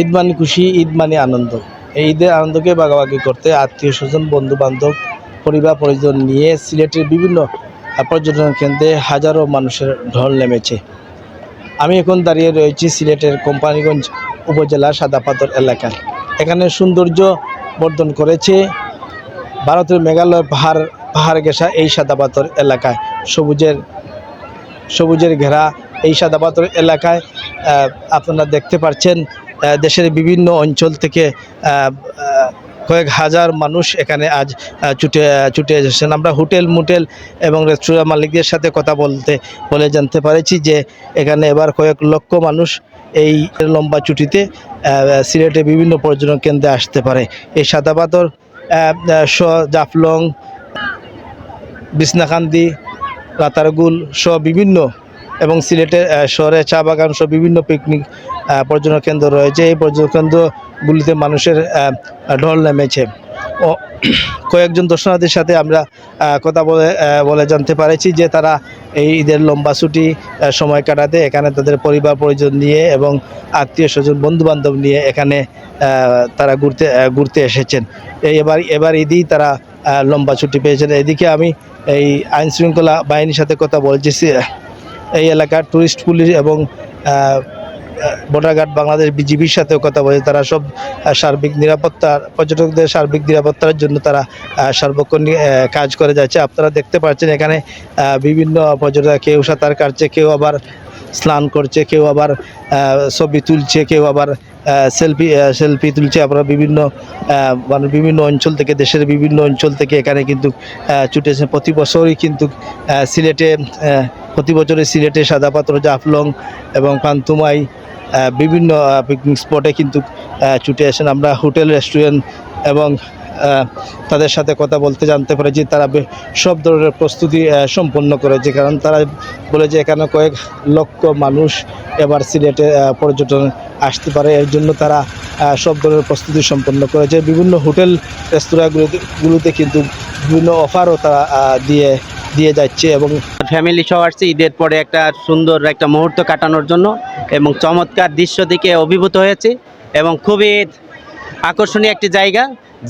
ঈদ মানে খুশি, ঈদ মানে আনন্দ। এই ঈদের আনন্দকে ভাগাভাগি করতে আত্মীয় স্বজন বন্ধু বান্ধব পরিবার, পরিজন নিয়ে সিলেটের বিভিন্ন পর্যটন কেন্দ্রে হাজারো মানুষের ঢল নেমেছে। আমি এখন দাঁড়িয়ে রয়েছি সিলেটের কোম্পানিগঞ্জ উপজেলার সাদাপাথর এলাকায়। এখানে সৌন্দর্য বর্ধন করেছে ভারতের মেঘালয় পাহাড় পাহাড় ঘেঁষা এই সাদাপাথর এলাকায়। সবুজের সবুজের ঘেরা এই সাদাপাথর এলাকায় আপনারা দেখতে পাচ্ছেন দেশের বিভিন্ন অঞ্চল থেকে কয়েক হাজার মানুষ এখানে আজ ছুটে ছুটে এসেছেন। আমরা হোটেল, মোটেল এবং রেস্টুরেন্ট মালিকদের সাথে কথা বলতে, বলে জানতে পারেছি যে এখানে এবার কয়েক লক্ষ মানুষ এই লম্বা ছুটিতে সিলেটে বিভিন্ন পর্যটন কেন্দ্রে আসতে পারে। এই সাদাপাথর স জাফলং বিছনাকান্দি রাতারগুল সহ বিভিন্ন এবং সিলেটের শহরে চা বাগান সহ বিভিন্ন পিকনিক পর্যটন কেন্দ্র রয়েছে। এই পর্যটন কেন্দ্রগুলিতে মানুষের ঢল নেমেছে। ও, কয়েকজন দর্শনার্থীর সাথে আমরা কথা বলে বলে জানতে পারেছি যে তারা এই ঈদের লম্বা ছুটি সময় কাটাতে এখানে তাদের পরিবার, পরিজন নিয়ে এবং আত্মীয় স্বজন বন্ধু বান্ধব নিয়ে এখানে তারা ঘুরতে ঘুরতে এসেছেন। এবার এবার ঈদেই তারা লম্বা ছুটি পেয়েছেন। এদিকে আমি এই আইনশৃঙ্খলা বাহিনীর সাথে কথা বলছি। এই এলাকার টুরিস্ট পুলিশ এবং বর্ডার গার্ড বাংলাদেশ বিজিবির সাথেও কথা বলে তারা সব সার্বিক নিরাপত্তার পর্যটকদের সার্বিক নিরাপত্তার জন্য তারা সার্বক্ষণ কাজ করে যাচ্ছে। আপনারা দেখতে পাচ্ছেন এখানে বিভিন্ন পর্যটক, কেউ সাঁতার কাটছে, কেউ আবার স্নান করছে, কেউ আবার ছবি তুলছে, কেউ আবার সেলফি সেলফি তুলছে। আপনারা বিভিন্ন মানে বিভিন্ন অঞ্চল থেকে, দেশের বিভিন্ন অঞ্চল থেকে এখানে কিন্তু ছুটেছে। প্রতি বছরই কিন্তু সিলেটে প্রতি বছরে সিলেটে সাদাপাত্র, জাফলং এবং পান্তুমাই বিভিন্ন পিকনিক স্পটে কিন্তু ছুটে আসেন। আমরা হোটেল, রেস্টুরেন্ট এবং তাদের সাথে কথা বলতে জানতে পেরেছি। তারা সব ধরনের প্রস্তুতি সম্পন্ন করেছে। কারণ তারা বলে যে এখানে কয়েক লক্ষ মানুষ এবার সিলেটে পর্যটন আসতে পারে। এর জন্য তারা সব ধরনের প্রস্তুতি সম্পন্ন করেছে। বিভিন্ন হোটেল, রেস্তোরাঁগুলোতে, গুলোতে কিন্তু বিভিন্ন অফারও তারা দিয়ে দিয়ে যাচ্ছে এবং ফ্যামিলি সহ আসছে ঈদের পরে একটা সুন্দর একটা মুহূর্ত কাটানোর জন্য এবং চমৎকার দৃশ্য দিকে অভিভূত হয়েছে এবং খুবই আকর্ষণীয় একটি জায়গা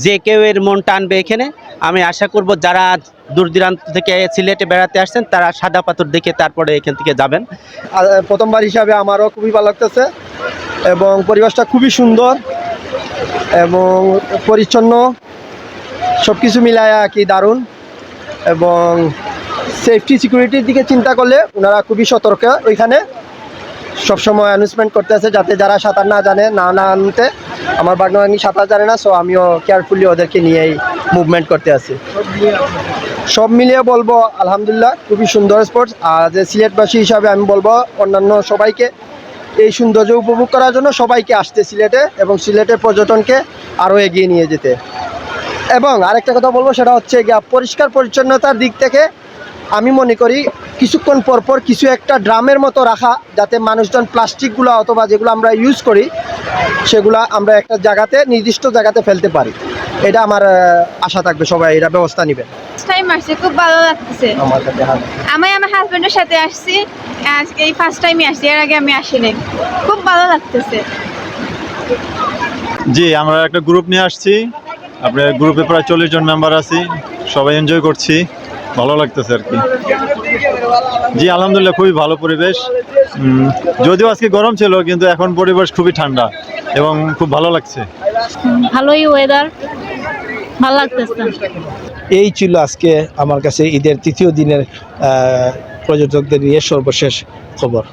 যে কেউ এর মন টানবে এখানে। আমি আশা করব যারা দূর দূরান্ত থেকে সিলেটে বেড়াতে আসছেন, তারা সাদা পাথর দেখে তারপরে এখান থেকে যাবেন। প্রথমবার হিসাবে আমারও খুবই ভালো লাগতেছে এবং পরিবেশটা খুবই সুন্দর এবং পরিচ্ছন্ন সব কিছু মিলায় আর কি দারুণ এবং সেফটি সিকিউরিটির দিকে চিন্তা করলে ওনারা খুবই সতর্ক। ওইখানে সবসময় অ্যানাউন্সমেন্ট করতে আছে যাতে যারা সাঁতার না জানে, না না আনতে। আমার বাগনানি সাঁতার জানে না সো আমিও কেয়ারফুলি ওদেরকে নিয়েই মুভমেন্ট করতে আছি। সব মিলিয়ে বলব, আলহামদুলিল্লাহ, খুবই সুন্দর স্পোর্টস আর যে সিলেটবাসী হিসাবে আমি বলব, অন্যান্য সবাইকে এই সৌন্দর্য উপভোগ করার জন্য সবাইকে আসতে সিলেটে এবং সিলেটের পর্যটনকে আরও এগিয়ে নিয়ে যেতে। এবং আরেকটা কথা বলব, সেটা হচ্ছে গিয়া পরিষ্কার পরিচ্ছন্নতার দিক থেকে আমি মনে করি কিছুক্ষণ পর পর কিছু একটা ড্রামের মতো রাখা যাতে মানুষজন প্লাস্টিকগুলো অথবা যেগুলো আমরা ইউজ করি সেগুলা আমরা একটা জায়গাতে নির্দিষ্ট জায়গাতে ফেলতে পারি। এটা আমার আশা থাকবে সবাই এটা ব্যবস্থা নেবে। টাইম আসছে খুব ভালো লাগতেছে। আমার কাছে আমি আমার হাজবেন্ডের সাথে আসছি আজকে এই ফার্স্ট টাইমই আসছি এর আগে আমি আসিনি খুব ভালো লাগতেছে। জি আমরা একটা গ্রুপ নিয়ে আসছি। আপনার গ্রুপে প্রায় চল্লিশ জন মেম্বার আছি। সবাই এনজয় করছি। ভালো লাগতেছে আর কি। জি আলহামদুলিল্লাহ খুবই ভালো পরিবেশ। যদিও আজকে গরম ছিল কিন্তু এখন পরিবেশ খুবই ঠান্ডা এবং খুব ভালো লাগছে। ভালোই ওয়েদার ভালো লাগতেছে। এই ছিল আজকে আমার কাছে ঈদের তৃতীয় দিনের পর্যটকদের নিয়ে সর্বশেষ খবর।